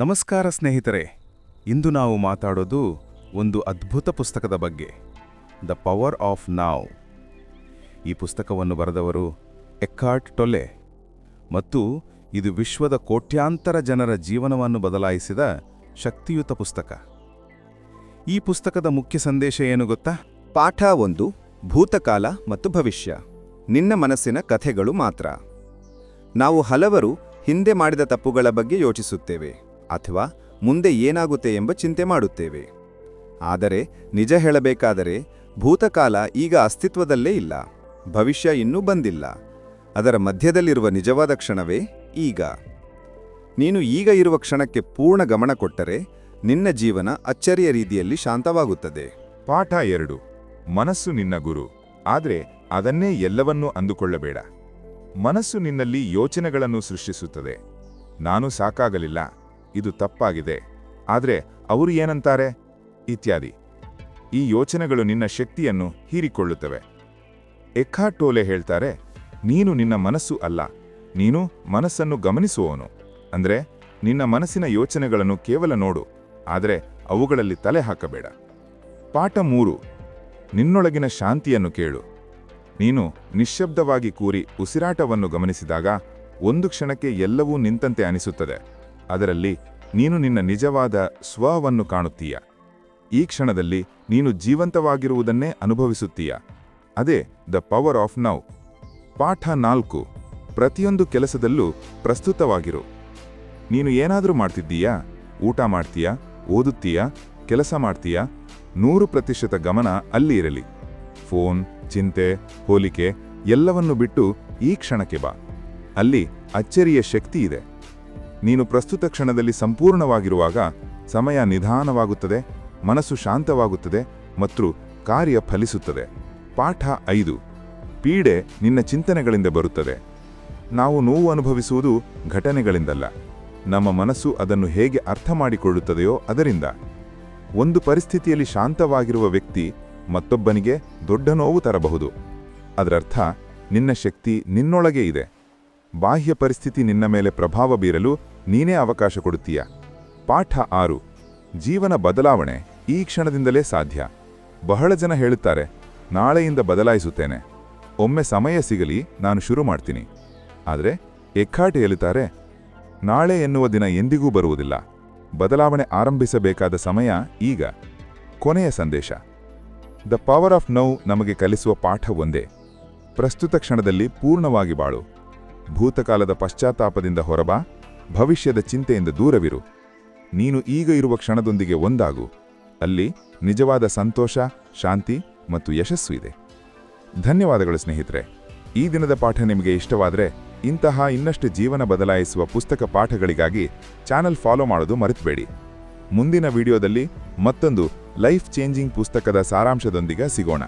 ನಮಸ್ಕಾರ ಸ್ನೇಹಿತರೆ, ಇಂದು ನಾವು ಮಾತಾಡೋದು ಒಂದು ಅದ್ಭುತ ಪುಸ್ತಕದ ಬಗ್ಗೆ ದ ಪವರ್ ಆಫ್ ನಾವ್ ಈ ಪುಸ್ತಕವನ್ನು ಬರೆದವರು ಎಕ್ಕಾರ್ಟ್ ಟೊಲೆ ಮತ್ತು ಇದು ವಿಶ್ವದ ಕೋಟ್ಯಾಂತರ ಜನರ ಜೀವನವನ್ನು ಬದಲಾಯಿಸಿದ ಶಕ್ತಿಯುತ ಪುಸ್ತಕ. ಈ ಪುಸ್ತಕದ ಮುಖ್ಯ ಸಂದೇಶ ಏನು ಗೊತ್ತಾ? ಪಾಠ ಒಂದು, ಭೂತಕಾಲ ಮತ್ತು ಭವಿಷ್ಯ. ನಿನ್ನ ಮನಸ್ಸಿನ ಕಥೆಗಳು ಮಾತ್ರ. ನಾವು ಹಲವರು ಹಿಂದೆ ಮಾಡಿದ ತಪ್ಪುಗಳ ಬಗ್ಗೆ ಯೋಚಿಸುತ್ತೇವೆ. ಅಥವಾ ಮುಂದೆ ಏನಾಗುತ್ತೆ ಎಂಬ ಚಿಂತೆ ಮಾಡುತ್ತೇವೆ. ಆದರೆ ನಿಜ ಹೇಳಬೇಕಾದರೆ ಭೂತಕಾಲ ಈಗ ಅಸ್ತಿತ್ವದಲ್ಲೇ ಇಲ್ಲ. ಭವಿಷ್ಯ ಇನ್ನೂ ಬಂದಿಲ್ಲ. ಅದರ ಮಧ್ಯದಲ್ಲಿರುವ ನಿಜವಾದ ಕ್ಷಣವೇ ಈಗ. ನೀನು ಈಗ ಇರುವ ಕ್ಷಣಕ್ಕೆ ಪೂರ್ಣ ಗಮನ ಕೊಟ್ಟರೆ ನಿನ್ನ ಜೀವನ ಅಚ್ಚರಿಯ ರೀತಿಯಲ್ಲಿ ಶಾಂತವಾಗುತ್ತದೆ. ಪಾಠ ಎರಡು. ಮನಸ್ಸು ನಿನ್ನ ಗುರು. ಆದರೆ ಅದನ್ನೇ ಎಲ್ಲವನ್ನೂ ಅಂದುಕೊಳ್ಳಬೇಡ. ಮನಸ್ಸು ನಿನ್ನಲ್ಲಿ ಯೋಚನೆಗಳನ್ನು ಸೃಷ್ಟಿಸುತ್ತದೆ. ನಾನು ಸಾಕಾಗಲಿಲ್ಲ. ಇದು ತಪ್ಪಾಗಿದೆ. ಆದರೆ ಅವರು ಏನಂತಾರೆ? ಇತ್ಯಾದಿ. ಈ ಯೋಚನೆಗಳು ನಿನ್ನ ಶಕ್ತಿಯನ್ನು ಹೀರಿಕೊಳ್ಳುತ್ತವೆ. ಎಖಾ ಟೋಲೆ ಹೇಳ್ತಾರೆ, ನೀನು ನಿನ್ನ ಮನಸ್ಸು ಅಲ್ಲ. ನೀನು ಮನಸ್ಸನ್ನು ಗಮನಿಸುವವನು. ಅಂದರೆ ನಿನ್ನ ಮನಸ್ಸಿನ ಯೋಚನೆಗಳನ್ನು ಕೇವಲ ನೋಡು. ಆದರೆ ಅವುಗಳಲ್ಲಿ ತಲೆ ಹಾಕಬೇಡ. ಪಾಠ ಮೂರು, ನಿನ್ನೊಳಗಿನ ಶಾಂತಿಯನ್ನು ಕೇಳು. ನೀನು ನಿಶ್ಶಬ್ದವಾಗಿ ಕೂರಿ ಉಸಿರಾಟವನ್ನು ಗಮನಿಸಿದಾಗ ಒಂದು ಕ್ಷಣಕ್ಕೆ ಎಲ್ಲವೂ ನಿಂತಂತೆ ಅನಿಸುತ್ತದೆ. ಅದರಲ್ಲಿ ನೀನು ನಿನ್ನ ನಿಜವಾದ ಸ್ವವನ್ನು ಕಾಣುತ್ತೀಯ. ಈ ಕ್ಷಣದಲ್ಲಿ ನೀನು ಜೀವಂತವಾಗಿರುವುದನ್ನೇ ಅನುಭವಿಸುತ್ತೀಯ. ಅದೇ ದ ಪವರ್ ಆಫ್ ನೌ ಪಾಠ ನಾಲ್ಕು. ಪ್ರತಿಯೊಂದು ಕೆಲಸದಲ್ಲೂ ಪ್ರಸ್ತುತವಾಗಿರು. ನೀನು ಏನಾದರೂ ಮಾಡ್ತಿದ್ದೀಯಾ? ಊಟ ಮಾಡ್ತೀಯಾ? ಓದುತ್ತೀಯಾ? ಕೆಲಸ ಮಾಡ್ತೀಯಾ? ನೂರು ಪ್ರತಿಶತ ಗಮನ ಅಲ್ಲಿ ಇರಲಿ. ಫೋನ್, ಚಿಂತೆ, ಹೋಲಿಕೆ ಎಲ್ಲವನ್ನು ಬಿಟ್ಟು ಈ ಕ್ಷಣಕ್ಕೆ ಬಾ. ಅಲ್ಲಿ ಅಚ್ಚರಿಯ ಶಕ್ತಿ ಇದೆ. ನೀನು ಪ್ರಸ್ತುತ ಕ್ಷಣದಲ್ಲಿ ಸಂಪೂರ್ಣವಾಗಿರುವಾಗ ಸಮಯ ನಿಧಾನವಾಗುತ್ತದೆ, ಮನಸ್ಸು ಶಾಂತವಾಗುತ್ತದೆ ಮತ್ತು ಕಾರ್ಯ ಫಲಿಸುತ್ತದೆ. ಪಾಠ ಐದು. ಪೀಡೆ ನಿನ್ನ ಚಿಂತನೆಗಳಿಂದ ಬರುತ್ತದೆ. ನಾವು ನೋವು ಅನುಭವಿಸುವುದು ಘಟನೆಗಳಿಂದಲ್ಲ. ನಮ್ಮ ಮನಸ್ಸು ಅದನ್ನು ಹೇಗೆ ಅರ್ಥ ಮಾಡಿಕೊಳ್ಳುತ್ತದೆಯೋ ಅದರಿಂದ. ಒಂದು ಪರಿಸ್ಥಿತಿಯಲ್ಲಿ ಶಾಂತವಾಗಿರುವ ವ್ಯಕ್ತಿ ಮತ್ತೊಬ್ಬನಿಗೆ ದೊಡ್ಡ ನೋವು ತರಬಹುದು. ಅದರರ್ಥ, ನಿನ್ನ ಶಕ್ತಿ ನಿನ್ನೊಳಗೆ ಇದೆ. ಬಾಹ್ಯ ಪರಿಸ್ಥಿತಿ ನಿನ್ನ ಮೇಲೆ ಪ್ರಭಾವ ಬೀರಲು ನೀನೇ ಅವಕಾಶ ಕೊಡುತ್ತೀಯ. ಪಾಠ ಆರು. ಜೀವನ ಬದಲಾವಣೆ ಈ ಕ್ಷಣದಿಂದಲೇ ಸಾಧ್ಯ. ಬಹಳ ಜನ ಹೇಳುತ್ತಾರೆ, ನಾಳೆಯಿಂದ ಬದಲಾಯಿಸುತ್ತೇನೆ. ಒಮ್ಮೆ ಸಮಯ ಸಿಗಲಿ, ನಾನು ಶುರು ಮಾಡ್ತೀನಿ. ಆದರೆ ಎಕ್ಕಾಟೆ ಹೇಳುತ್ತಾರೆ, ನಾಳೆ ಎನ್ನುವ ದಿನ ಎಂದಿಗೂ ಬರುವುದಿಲ್ಲ. ಬದಲಾವಣೆ ಆರಂಭಿಸಬೇಕಾದ ಸಮಯ ಈಗ. ಕೊನೆಯ ಸಂದೇಶ. ದ ಪವರ್ ಆಫ್ ನೌ ನಮಗೆ ಕಲಿಸುವ ಪಾಠ ಒಂದೇ. ಪ್ರಸ್ತುತ ಕ್ಷಣದಲ್ಲಿ ಪೂರ್ಣವಾಗಿ ಬಾಳು. ಭೂತಕಾಲದ ಪಶ್ಚಾತ್ತಾಪದಿಂದ ಹೊರಬಾ, ಭವಿಷ್ಯದ ಚಿಂತೆಯಿಂದ ದೂರವಿರು. ನೀನು ಈಗ ಇರುವ ಕ್ಷಣದೊಂದಿಗೆ ಒಂದಾಗು. ಅಲ್ಲಿ ನಿಜವಾದ ಸಂತೋಷ, ಶಾಂತಿ ಮತ್ತು ಯಶಸ್ಸು ಇದೆ. ಧನ್ಯವಾದಗಳು ಸ್ನೇಹಿತರೆ. ಈ ದಿನದ ಪಾಠ ನಿಮಗೆ ಇಷ್ಟವಾದರೆ ಇಂತಹ ಇನ್ನಷ್ಟು ಜೀವನ ಬದಲಾಯಿಸುವ ಪುಸ್ತಕ ಪಾಠಗಳಿಗಾಗಿ ಚಾನೆಲ್ ಫಾಲೋ ಮಾಡೋದು ಮರೆತಬೇಡಿ. ಮುಂದಿನ ವಿಡಿಯೋದಲ್ಲಿ ಮತ್ತೊಂದು ಲೈಫ್ ಚೇಂಜಿಂಗ್ ಪುಸ್ತಕದ ಸಾರಾಂಶದೊಂದಿಗೆ ಸಿಗೋಣ.